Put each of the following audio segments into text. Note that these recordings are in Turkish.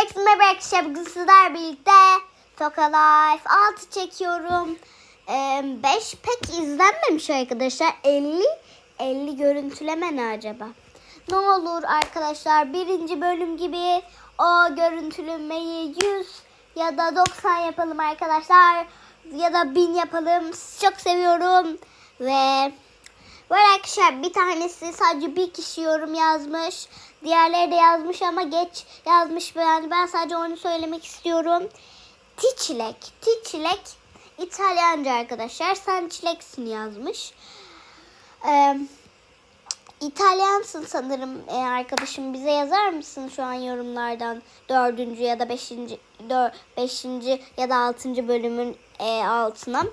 Herkese merhaba arkadaşlar. Birlikte Toka Life 6 çekiyorum. 5 pek izlenmemiş arkadaşlar. 50 50 görüntüleme ne acaba? Ne olur arkadaşlar birinci bölüm gibi o görüntülemeyi 100 ya da 90 yapalım arkadaşlar. Ya da 1000 yapalım. Sizi çok seviyorum. Ve arada arkadaşlar bir tanesi sadece bir kişi yorum yazmış. Diğerleri de yazmış ama geç yazmış. Yani ben sadece onu söylemek istiyorum. Tiçilek. Tiçilek İtalyanca arkadaşlar. Sen çileksin yazmış. Ee, İtalyansın sanırım e, arkadaşım. Bize yazar mısın şu an yorumlardan dördüncü ya da beşinci, dör, beşinci ya da altıncı bölümün e, altına.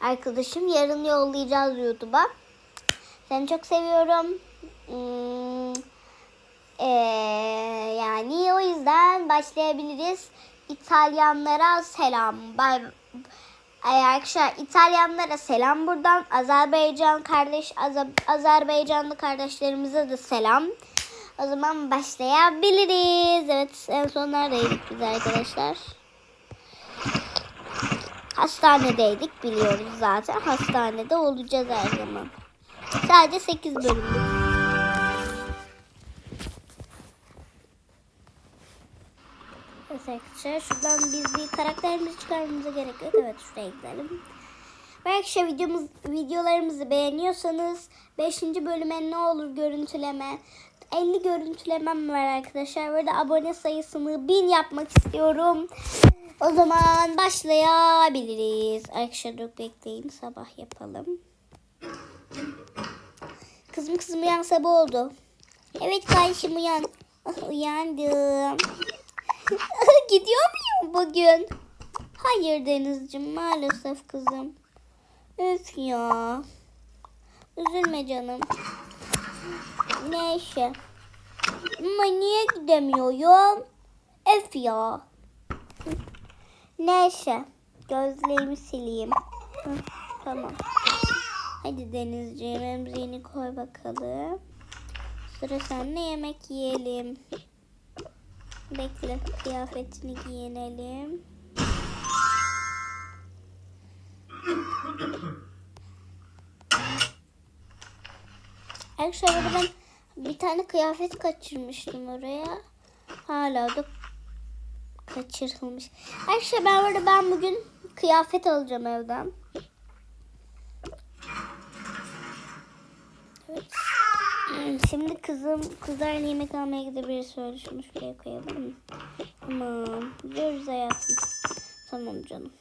Arkadaşım yarın yollayacağız YouTube'a. Seni çok seviyorum. Hmm, ee, yani o yüzden başlayabiliriz. İtalyanlara selam. Bay, Ay arkadaşlar İtalyanlara selam buradan. Azerbaycan kardeş Azer, Azerbaycanlı kardeşlerimize de selam. O zaman başlayabiliriz. Evet en son neredeydik biz arkadaşlar? Hastanedeydik biliyoruz zaten. Hastanede olacağız her zaman. Sadece 8 bölümlük. Arkadaşlar şuradan biz bir karakterimizi çıkarmamıza gerek yok. Evet şuraya gidelim. Ve Arkadaşlar videomuz, videolarımızı beğeniyorsanız 5. bölüme ne olur görüntüleme 50 görüntülemem var arkadaşlar. Böyle abone sayısını 1000 yapmak istiyorum. O zaman başlayabiliriz. Arkadaşlar dur bekleyin sabah yapalım. Kızım kızım uyan sabah oldu. Evet kardeşim uyan. Ah, uyandım. Gidiyor muyum bugün? Hayır Denizciğim maalesef kızım. Üf ya. Üzülme canım. Neyse. Ama niye gidemiyorum? Öf ya. Neyse. Gözlerimi sileyim. Hı, tamam. Hadi Denizciğim emziğini koy bakalım. Sıra senle yemek yiyelim. Bekle kıyafetini giyinelim. Arkadaşlar ben bir tane kıyafet kaçırmıştım oraya. Hala da kaçırılmış. Arkadaşlar ben burada ben bugün kıyafet alacağım evden. Evet. Hmm, Şimdi kızım kızlarla yemek almaya gidebiliriz. Şöyle şunu şuraya koyalım? Tamam. Gidiyoruz hayatım. Tamam canım.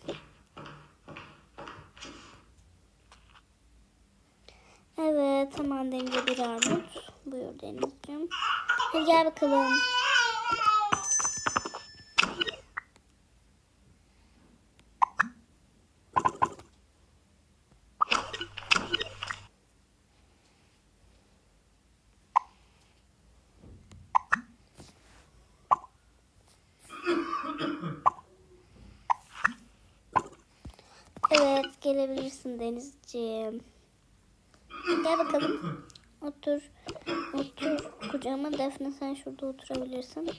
Evet tamam Deniz'e bir armut. Buyur Deniz'ciğim. Hadi gel bakalım. Evet gelebilirsin Denizciğim. Gel bakalım. Otur. Otur. Kucağıma Defne sen şurada oturabilirsin.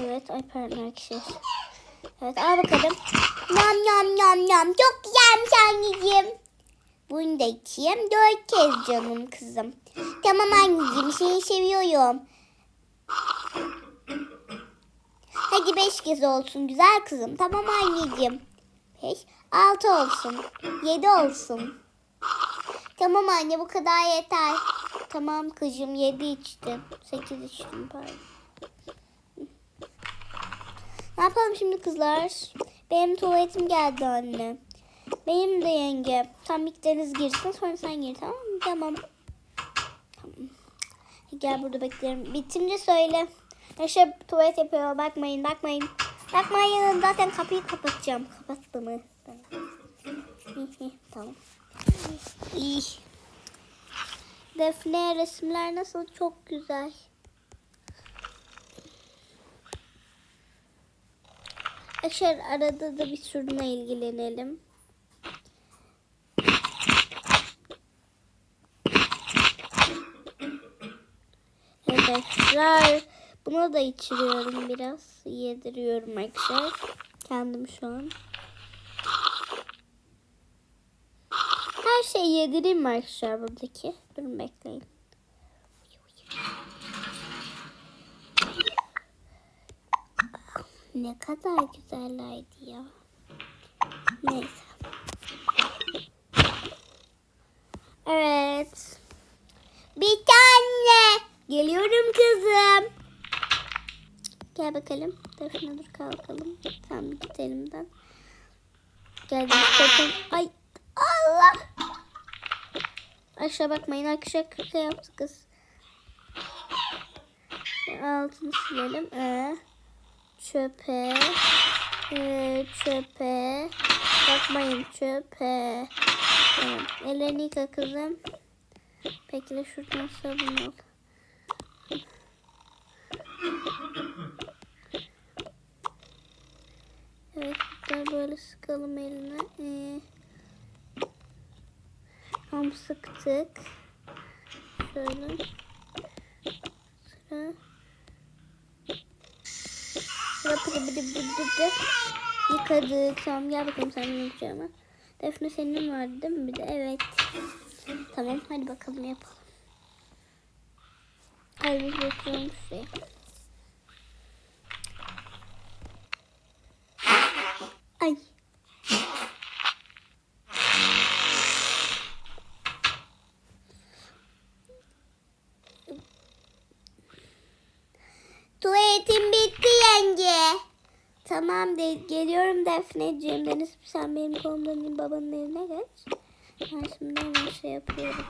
Evet. Ay pardon arkadaşlar. Evet al bakalım. Yam yam yam yam. Çok güzelmiş anneciğim. Bunu da içeyim. Dört kez canım kızım. Tamam anneciğim seni seviyorum. Hadi beş kez olsun güzel kızım. Tamam anneciğim. Beş, altı olsun. Yedi olsun. Tamam anne bu kadar yeter. Tamam kızım yedi içtim. Sekiz içtim pardon. Ne yapalım şimdi kızlar? Benim tuvaletim geldi anne. Benim de yenge. Tam ilk Deniz girsin sonra sen gir tamam mı? Tamam. Tamam. Gel burada beklerim. Bitince söyle. Yaşa tuvalet yapıyor. Bakmayın bakmayın. Bakmayın zaten kapıyı kapatacağım. Kapattı mı? tamam. İyi. Defne resimler nasıl? Çok güzel. Arkadaşlar arada da bir sorunla ilgilenelim. Evet arkadaşlar. Buna da içiriyorum biraz. Yediriyorum arkadaşlar. Kendim şu an. Her şeyi yedireyim mi arkadaşlar buradaki? Durun bekleyin. Ne kadar güzellerdi ya. Neyse. Evet. Bir tane. Geliyorum kızım. Gel bakalım. Defne dur kalkalım. Tamam git elimden. Geldim. Ay. Aşağı bakmayın. Aşağı kaka yaptı kız. Altını silelim. Ee, çöpe. Ee, çöpe. Bakmayın çöpe. Tamam. Ellerini yıka kızım. Bekle şuradan sabun al. Evet böyle sıkalım eline. Ee, tam sıktık. Şöyle. Sıra. Sıra pıdı pıdı pıdı pıdı. Yıkadık. Tamam gel bakalım sen ne yapacağımı. Defne senin vardı değil mi bir de? Evet. Tamam hadi bakalım yapalım. Hadi biz şuraya. Ay. Tuvaletim bitti yenge. Tamam de geliyorum Defneciğim. Deniz sen benim kolumdan babanın eline geç. Ben şimdi hemen şey yapıyorum.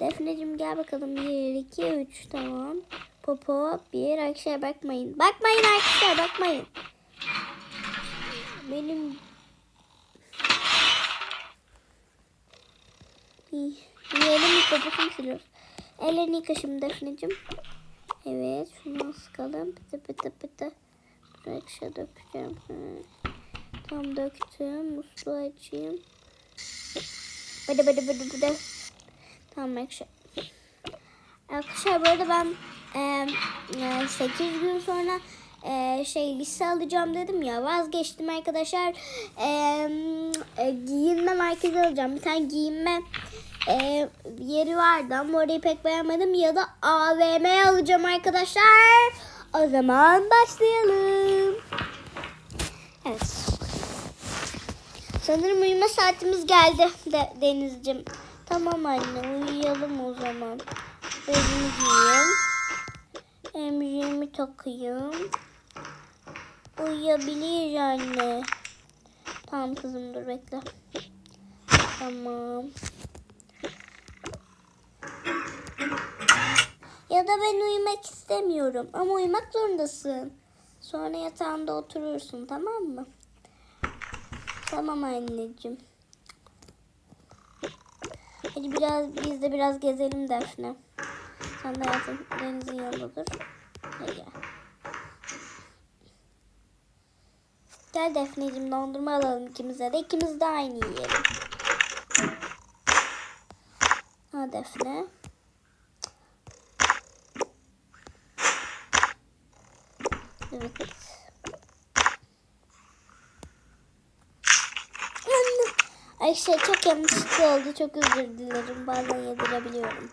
Defneciğim gel bakalım. 1, 2, 3 tamam. Popo 1 arkadaşlar bakmayın. Bakmayın arkadaşlar bakmayın. Benim Yiyelim poposunu siliyoruz. Ellerini yıka şimdi Defneciğim. Evet şunu sıkalım. Pıtı pıtı pıtı. Arkadaşlar dökeceğim. Tam döktüm. Musluğu açayım. Bıdı bıdı bıdı bıdı. Tamam arkadaşlar. Arkadaşlar bu arada ben e, 8 gün sonra e, şey lise alacağım dedim ya vazgeçtim arkadaşlar. E, giyinme merkezi alacağım. Bir tane giyinme e, yeri vardı ama orayı pek beğenmedim. Ya da AVM alacağım arkadaşlar. O zaman başlayalım. Evet. Sanırım uyuma saatimiz geldi de, Deniz'cim. Tamam anne uyuyalım o zaman. Bezimi giyeyim. Emziğimi takayım. Uyuyabilir anne. Tamam kızım dur bekle. Tamam. Ya da ben uyumak istemiyorum ama uyumak zorundasın. Sonra yatağında oturursun tamam mı? Tamam anneciğim. Hadi biraz biz de biraz gezelim Defne. Sen de hayatım denizin yanında. Hadi gel. Gel Defneciğim dondurma alalım ikimize de. İkimiz de aynı yiyelim. Ha Defne. Evet. Anne. Ay şey çok yanlışlıkla oldu. Çok özür dilerim. Bazen yedirebiliyorum.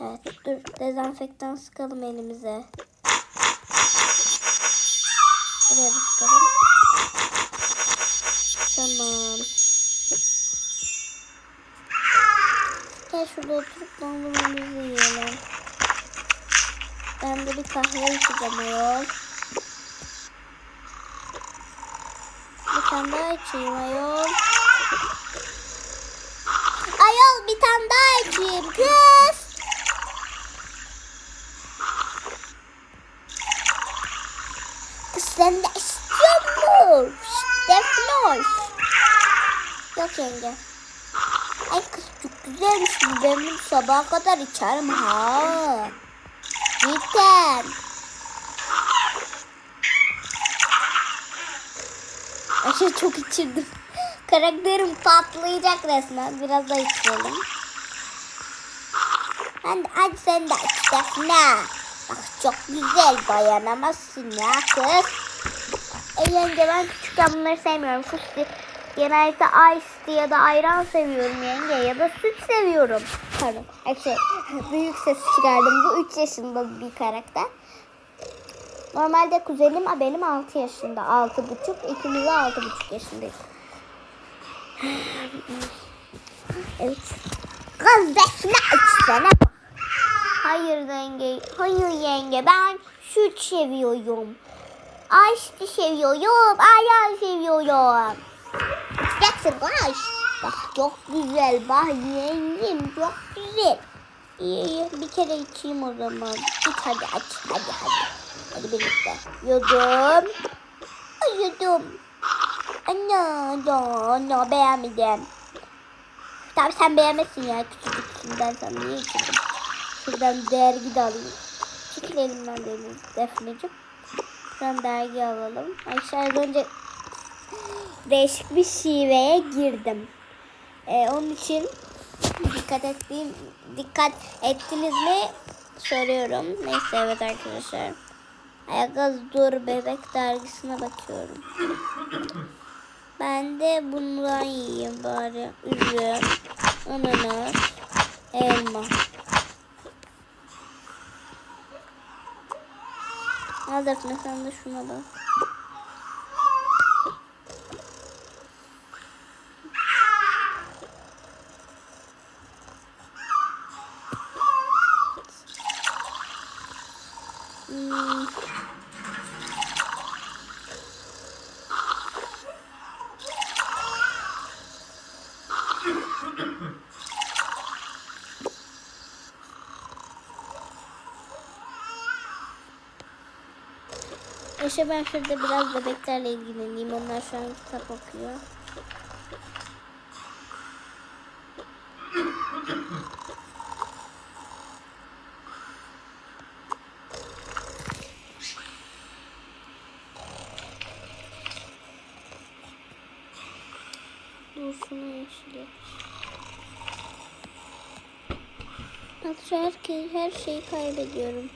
Evet dur. Dezenfektan sıkalım elimize. Buraya da sıkalım. Tamam. Gel şurada oturup dondurmamızı yiyelim. Ben de bir kahve içeceğim ayol. Bir tane daha içeyim ayol. Ayol bir tane daha içeyim kız. Kız sen de istiyor musun? Defnoş. Yok yenge. Ay kız çok güzelmiş bu. Ben bunu sabaha kadar içerim ha. Cidden. Aşağı çok içirdim. Karakterim patlayacak resmen. Biraz da içelim. Hadi, hadi sen de iç Defne. Bak çok güzel dayanamazsın ya kız. E yenge ben küçükken bunları sevmiyorum. Fıstık. Genellikle ice ya da ayran seviyorum yenge ya da süt seviyorum. Pardon. Şey, büyük ses çıkardım. Bu 3 yaşında bir karakter. Normalde kuzenim benim 6 yaşında. 6,5. İkimiz de 6,5 yaşındayız. Evet. Kız defne içsene. Hayır yenge. Hayır yenge. Ben süt seviyorum. Ice seviyorum. Ayran seviyorum. İçeceksin konuş. Bak çok güzel. Bak yengem çok güzel. İyi iyi. Bir kere içeyim o zaman. İç hadi aç. Hadi hadi. Hadi birlikte. Yudum. Ay yudum. Ana, ana, ana beğenmedim. Tabii sen beğenmezsin ya küçücüksün ben sana niye içirdim. Şuradan dergi de alayım. Çekil elimden Defneciğim. Şuradan dergi alalım. Aşağıya önce değişik bir şiveye girdim. Ee, onun için dikkat ettiğim dikkat ettiniz mi soruyorum. Neyse evet arkadaşlar. Ayakaz Dur Bebek dergisine bakıyorum. Ben de bundan yiyeyim bari. Üzüm, ananas, elma. Al Defne sen de şuna bak. Hmm. İşte ben şurada biraz bebeklerle ilgileneyim. Onlar şu an kitap okuyor. Dur şunu yeşil yap. Bak şu herkes, her şeyi kaybediyorum.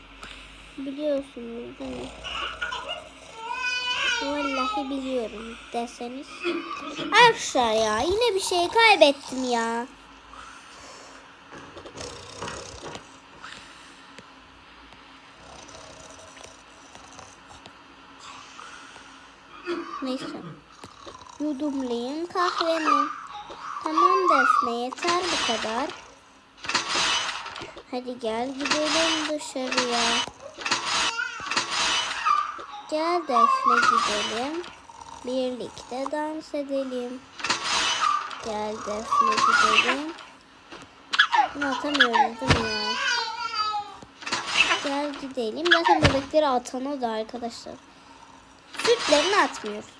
Biliyorsunuz değil mi? Vallahi biliyorum deseniz. Arkadaşlar ya yine bir şey kaybettim ya. Neyse. Yudumlayın kahvemi. Tamam Defne yeter bu kadar. Hadi gel gidelim dışarıya. Gel Defne gidelim. Birlikte dans edelim. Gel Defne gidelim. Bunu atamıyoruz değil mi ya? Gel gidelim. Zaten bebekleri atana da arkadaşlar. Sütlerini atmıyoruz.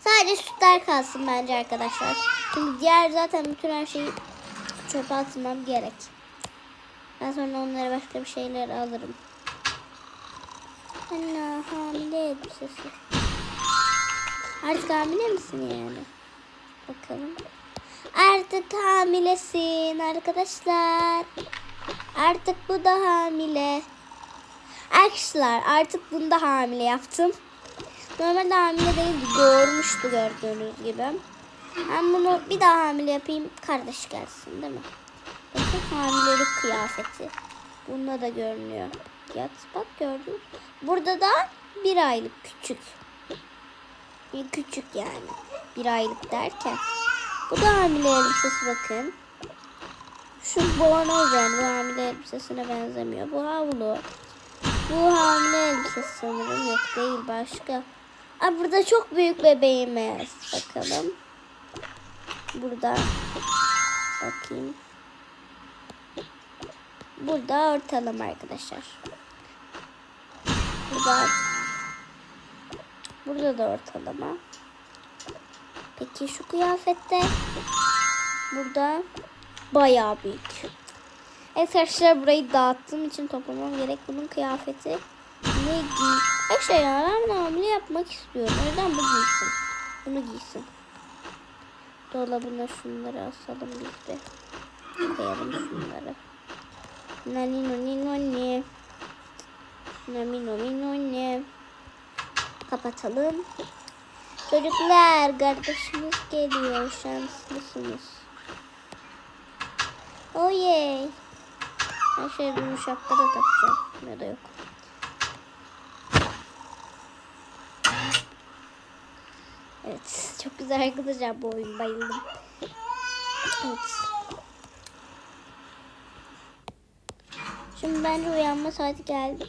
Sadece sütler kalsın bence arkadaşlar. Çünkü diğer zaten bütün her şeyi çöpe atmam gerek. Ben sonra onlara başka bir şeyler alırım. Anne hamile elbisesi. Artık hamile misin yani? Bakalım. Artık hamilesin arkadaşlar. Artık bu da hamile. Arkadaşlar artık bunu da hamile yaptım. Normalde hamile değildi. Doğurmuştu gördüğünüz gibi. Ben bunu bir daha hamile yapayım. Kardeş gelsin değil mi? Bakın hamilelik kıyafeti. Bunda da görünüyor. Yat bak gördün. Burada da bir aylık küçük. Küçük yani. Bir aylık derken. Bu da hamile elbisesi bakın. Şu bornoz yani bu hamile elbisesine benzemiyor. Bu havlu. Bu hamile elbisesi sanırım. Yok değil başka. Aa, burada çok büyük bebeğimiz. Bakalım. Burada. Bakayım. Burada ortalama arkadaşlar. Burada. Burada da ortalama. Peki şu kıyafette. Burada bayağı büyük. Evet arkadaşlar burayı dağıttığım için toplamam gerek. Bunun kıyafeti ne giy? Arkadaşlar ya ben hamile yapmak istiyorum. O yüzden bu giysin. Bunu giysin. Dolabına şunları asalım biz de. Koyalım şunları. Nani nani nani. Mino mino ne? Kapatalım. Çocuklar kardeşimiz geliyor. Şanslısınız. Oh yeah. Ben şöyle bir şapka da takacağım. Ya da yok. Evet. Çok güzel arkadaşlar bu oyun. Bayıldım. Evet. Şimdi bence uyanma saati geldi.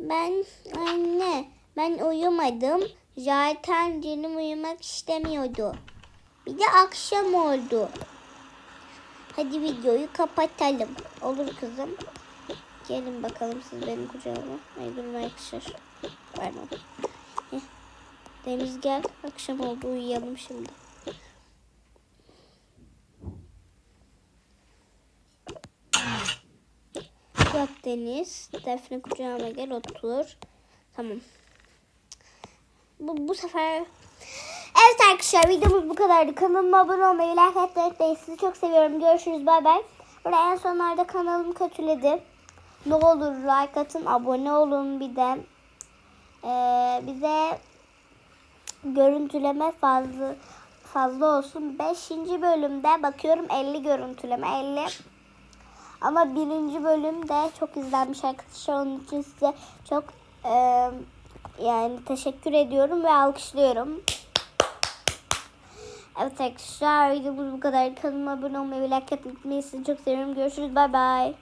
Ben anne ben uyumadım. Zaten canım uyumak istemiyordu. Bir de akşam oldu. Hadi videoyu kapatalım. Olur kızım. Gelin bakalım siz benim kucağıma. Ay durma yakışır. Pardon. Heh. Deniz gel. Akşam oldu uyuyalım şimdi. Yat Deniz. Defne kucağıma gel otur. Tamam. Bu, bu sefer... Evet arkadaşlar videomuz bu kadardı. Kanalıma abone olmayı, like atmayı. Sizi çok seviyorum. Görüşürüz. Bay bay. Burada en sonlarda kanalım kötüledi. Ne olur like atın, abone olun bir de. Ee, bize görüntüleme fazla fazla olsun. 5. bölümde bakıyorum 50 görüntüleme 50. Ama birinci bölümde çok izlenmiş arkadaşlar. Onun için size çok e, yani teşekkür ediyorum ve alkışlıyorum. Evet arkadaşlar videomuz bu kadar. Kanalıma abone olmayı ve like atmayı çok seviyorum. Görüşürüz. Bay bay.